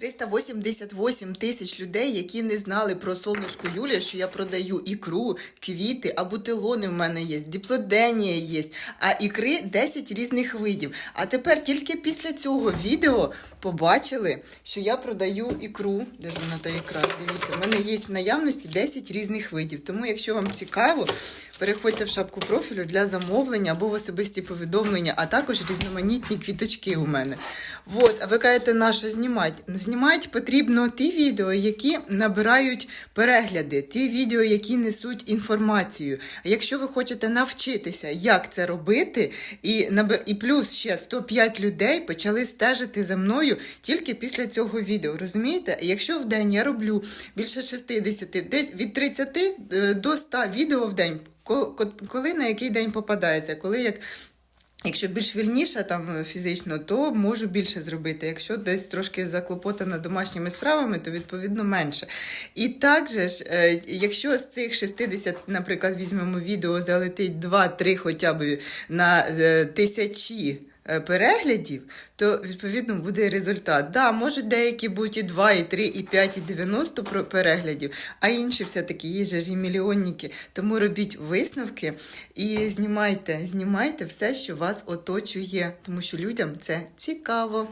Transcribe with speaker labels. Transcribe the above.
Speaker 1: 388 тисяч людей, які не знали про сонечку Юлія, що я продаю ікру, квіти, а бутилони в мене є, диплоденія є, а ікри 10 різних видів. А тепер тільки після цього відео побачили, що я продаю ікру. Де ж вона та ікра? Дивіться, в мене є в наявності 10 різних видів. Тому, якщо вам цікаво, переходьте в шапку профілю для замовлення або в особисті повідомлення, а також різноманітні квіточки у мене. От, а ви кажете, на що знімати? Знімати потрібно ті відео, які набирають перегляди, ті відео, які несуть інформацію. Якщо ви хочете навчитися, як це робити, і, і плюс ще 105 людей почали стежити за мною тільки після цього відео. Розумієте? Якщо в день я роблю більше 60, десь від 30 е, до 100 відео в день, ко- ко- коли на який день попадається, коли як Якщо більш вільніша там е, фізично, то можу більше зробити. Якщо десь трошки заклопотана домашніми справами, то відповідно менше. І також, е, якщо з цих 60, наприклад, візьмемо відео, залетить 2-3 хоча б на е, тисячі переглядів, то відповідно буде результат. Да, можуть деякі бути і 2, і 3, і 5, і 90 про- переглядів, а інші все-таки є ж і мільйонники. Тому робіть висновки і знімайте, знімайте все, що вас оточує, тому що людям це цікаво.